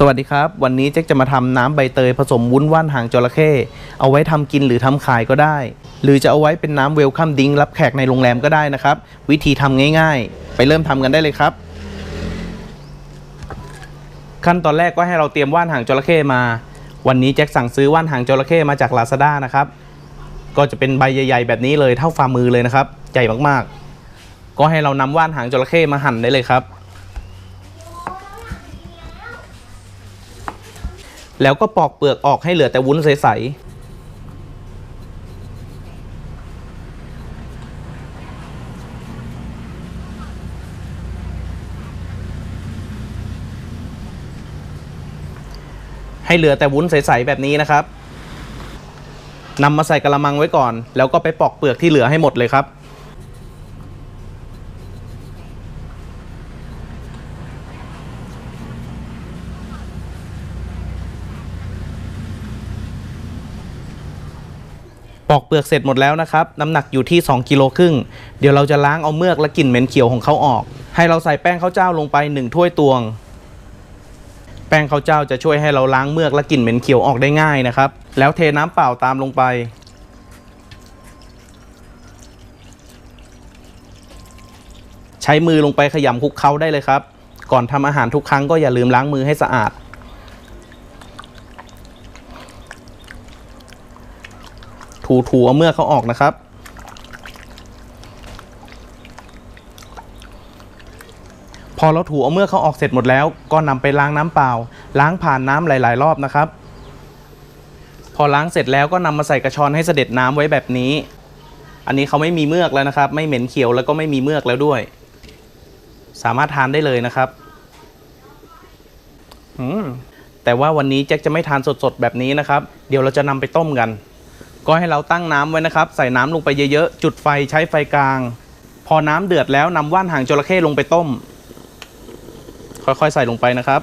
สวัสดีครับ วันนี้แจ็คจะมาทำน้ำใบเตยผสมวุ้นว่านหางจระเข้เอาไว้ทำกินหรือทำขายก็ได้ หรือจะเอาไว้เป็นน้ำเวลคัมดิ้งรับแขกในโรงแรมก็ได้นะครับ วิธีทำง่ายๆ ไปเริ่มทำกันได้เลยครับ ขั้นตอนแรกก็ให้เราเตรียมว่านหางจระเข้มา วันนี้แจ็คสั่งซื้อว่านหางจระเข้มาจาก Lazada นะครับก็จะเป็นใบใหญ่ ๆ แบบนี้เลยเท่าฝ่ามือเลยนะครับ ใหญ่มากๆ ก็ให้เรานำว่านหางจระเข้มาหั่นได้เลยครับ แล้วก็ปอกเปลือกออกให้เหลือแต่วุ้นใสๆ ให้เหลือแต่วุ้นใสๆแบบนี้นะครับนำมาใส่กระมังไว้ก่อน แล้วก็ไปปอกเปลือกที่เหลือให้หมดเลยครับ ปอกเปลือกเสร็จหมดแล้วนะครับ น้ำหนักอยู่ที่ 2กิโลครึ่ง เดี๋ยวเราจะล้างเอาเมือกและกลิ่นเหม็นเขียวของเขาออก ให้เราใส่แป้งข้าวเจ้าลงไป 1 ถ้วยตวง แป้งข้าวเจ้าจะช่วยให้เราล้างเมือกและกลิ่นเหม็นเขียวออกได้ง่ายนะครับ แล้วเทน้ำเปล่าตามลงไป ใช้มือลงไปขยำคลุกเคล้าได้เลยครับ ก่อนทำอาหารทุกครั้งก็อย่าลืมล้างมือให้สะอาด ถูถูเอาเมื่อกเขาออกนะครับ พอเราถูเอาเมื่อกเขาออกเสร็จหมดแล้ว ก็นำไปล้างน้ำเปล่า ล้างผ่านน้ำหลาย ๆ รอบนะครับ พอล้างเสร็จแล้วก็นำมาใส่กระชอนให้เสด็จน้ำไว้แบบนี้ อันนี้เขาไม่มีเมือกแล้วนะครับ ไม่เหม็นเขียวแล้วก็ไม่มีเมือกแล้วด้วย สามารถทานได้เลยนะครับอืมแต่ว่าวันนี้แจ็คจะไม่ทานสดๆแบบนี้นะครับ เดี๋ยวเราจะนำไปต้มกัน ก็ให้เราตั้งน้ำไว้นะครับ ใส่น้ำลงไปเยอะๆ จุดไฟใช้ไฟกลาง พอน้ำเดือดแล้วนำว่านหางจระเข้ลงไปต้ม ค่อยๆใส่ลงไปนะครับ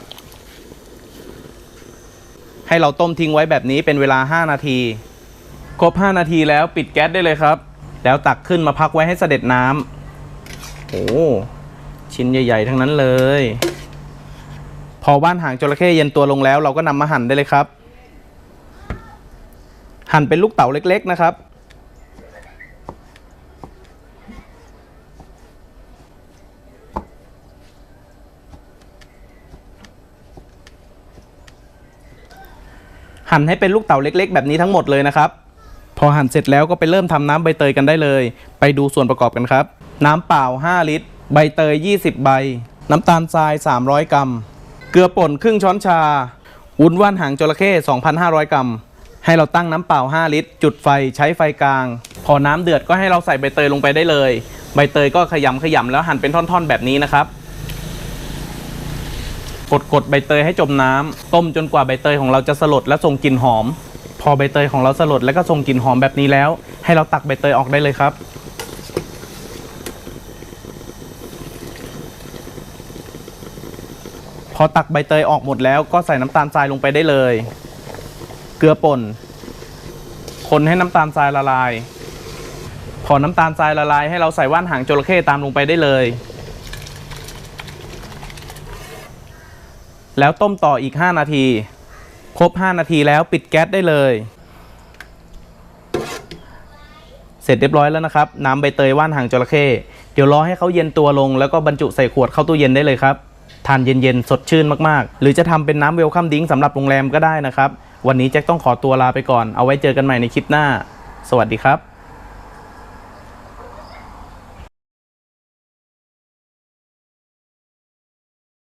ให้เราต้มทิ้งไว้แบบนี้เป็นเวลา 5 นาที ครบ 5 นาทีแล้วปิดแก๊สได้เลยครับ แล้วตักขึ้นมาพักไว้ให้เสด็จน้ำโอ้ชิ้นใหญ่ ๆ ทั้งนั้นเลย พอว่านหางจระเข้เย็นตัวลงแล้ว เราก็นำมาหั่นได้เลยครับ หั่นเป็นลูกเต๋าเล็ก ๆ นะครับ หั่นให้เป็นลูกเต๋าเล็ก ๆ แบบนี้ทั้งหมดเลยนะครับ พอหั่นเสร็จแล้วก็ไปเริ่มทำน้ำใบเตยกันได้เลย ไปดูส่วนประกอบกันครับ น้ำเปล่า 5 ลิตร ใบเตย 20 ใบ น้ำตาลทราย 300 กรัม เกลือป่นครึ่งช้อนชา วุ้นว่านหางจระเข้ 2,500 กรัม ให้เราตั้งน้ำเปล่า 5 ลิตร จุดไฟใช้ไฟกลาง พอน้ำเดือดก็ให้เราใส่ใบเตยลงไปได้เลย ใบเตยก็ขยำขยำแล้วหั่นเป็นท่อนๆแบบนี้นะครับ กดกดใบเตยให้จมน้ำต้มจนกว่าใบเตยของเราจะสลดและส่งกลิ่นหอม พอใบเตยของเราสลดและก็ส่งกลิ่นหอมแบบนี้แล้ว ให้เราตักใบเตยออกได้เลยครับพอตักใบเตยออกหมดแล้วก็ใส่น้ำตาลทรายลงไปได้เลย ลือป่น คนให้น้ำตาลทรายละลาย พอน้ำตาลทรายละลาย ให้เราใส่ว่านหางจระเข้ตามลงไปได้เลย แล้วต้มต่ออีก 5 นาที ครบ 5 นาทีแล้วปิดแก๊สได้เลย เสร็จเรียบร้อยแล้วนะครับ น้ำใบเตยว่านหางจระเข้เดี๋ยวรอให้เขาเย็นตัวลง แล้วก็บรรจุใส่ขวดเข้าตู้เย็นได้เลยครับทานเย็นๆ สดชื่นมาก ๆ หรือจะทำเป็นน้ำเวลคัมดิ้งสำหรับโรงแรมก็ได้นะครับ วันนี้แจ็คต้องขอตัวลาไปก่อน เอาไว้เจอกันใหม่ในคลิปหน้า สวัสดีครับ